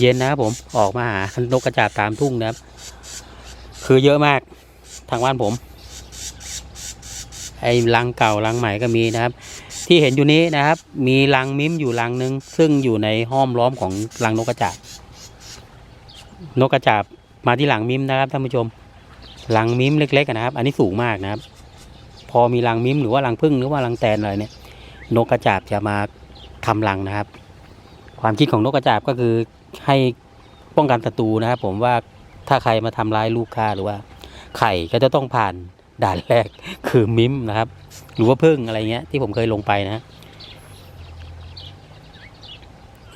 เย็นๆนะครับผมออกมาหานกกระจาบตามทุ่งนะครับ คือเยอะมากทางบ้านผม ไอ้รังเก่ารังใหม่ก็มีนะครับ ที่เห็นอยู่นี้นะครับ มีรังมิ้มอยู่รังหนึ่งซึ่งอยู่ในห้อมล้อมของรังนกกระจาบนกกระจาบมาที่หลังมิ้มนะครับท่านผู้ชมรังมิ้มเล็กๆนะครับ อันนี้สูงมากนะครับ พอมีรังมิ้มหรือว่ารังผึ้งหรือว่ารังแตนอะไรเนี่ยนกกระจาบจะมาทำรังนะครับ ความคิดของนกกระจาบก็คือ ให้ป้องกันศัตรูนะครับผมว่าถ้าใครมาทำร้ายลูกค้าหรือว่า ไข่ก็จะต้องผ่านด่านแรกคือมิมนะครับ หรือว่าพึ่งอะไรเงี้ย ที่ผมเคยลงไปนะ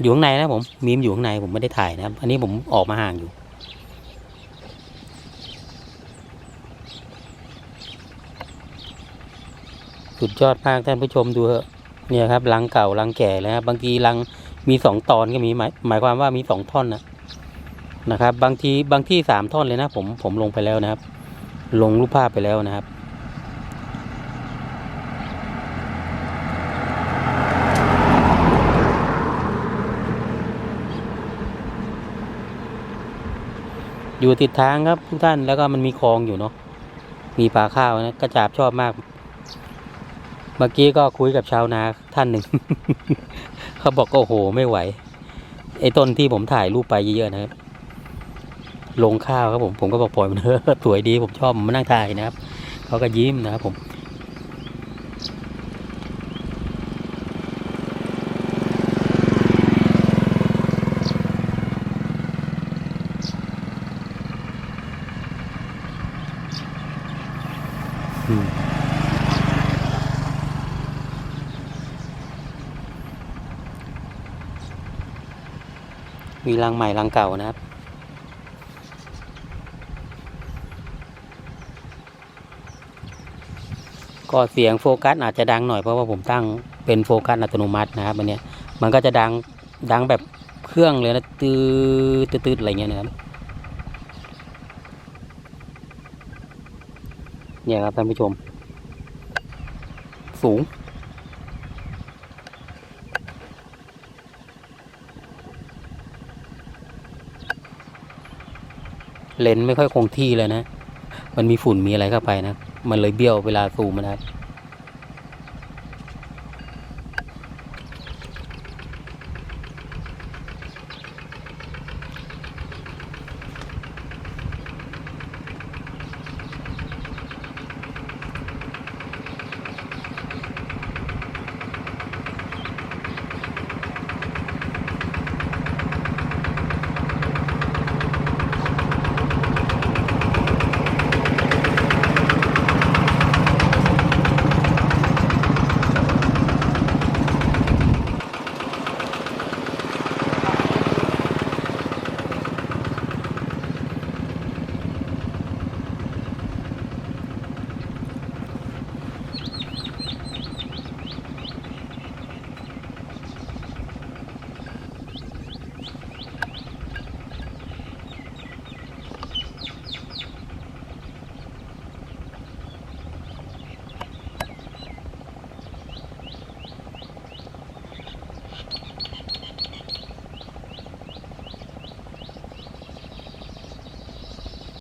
อยู่ข้างในนะผมมิมอยู่ข้างในผมไม่ได้ถ่ายนะครับ อันนี้ผมออกมาห่างอยู่สุดยอดมากท่านผู้ชมดูเถอะเนี่ยครับรังเก่ารังแก่แล้วครับบางทีรัง มีสองตอนก็มีหมายหมายความว่ามีสองท่อนนะนะครับ บางทีบางที่สามท่อนเลยนะ ผมผมลงไปแล้วนะครับ ลงรูปภาพไปแล้วนะครับอยู่ติดทางครับทุกท่านแล้วก็มันมีคลองอยู่เนาะมีปลาข้าวนะกระจาบชอบมาก เมื่อกี้ก็คุยกับชาวนาท่านหนึ่ง เขาบอกก็โอ้โหไม่ไหว ไอ้ต้นที่ผมถ่ายรูปไปเยอะๆนะครับ ลงข้าวครับผมผมก็บอกปล่อยมันเถอะสวยดีผมชอบมมานั่งถ่ายนะครับเขาก็ยิ้มนะครับผมอืม มีรังใหม่รังเก่านะครับ ก็เสียงโฟกัสอาจจะดังหน่อยเพราะว่าผมตั้งเป็นโฟกัสอัตโนมัตินะครับอันเนี้ยมันก็จะดังดังแบบเครื่องเลยนะตืดตืดตืดอะไรเงี้ยนะครับเนี่ยครับท่านผู้ชม สูง เลนส์ไม่ค่อยคงที่เลยนะ มันมีฝุ่นมีอะไรเข้าไปนะ มันเลยเบี้ยวเวลาซูมนะครับ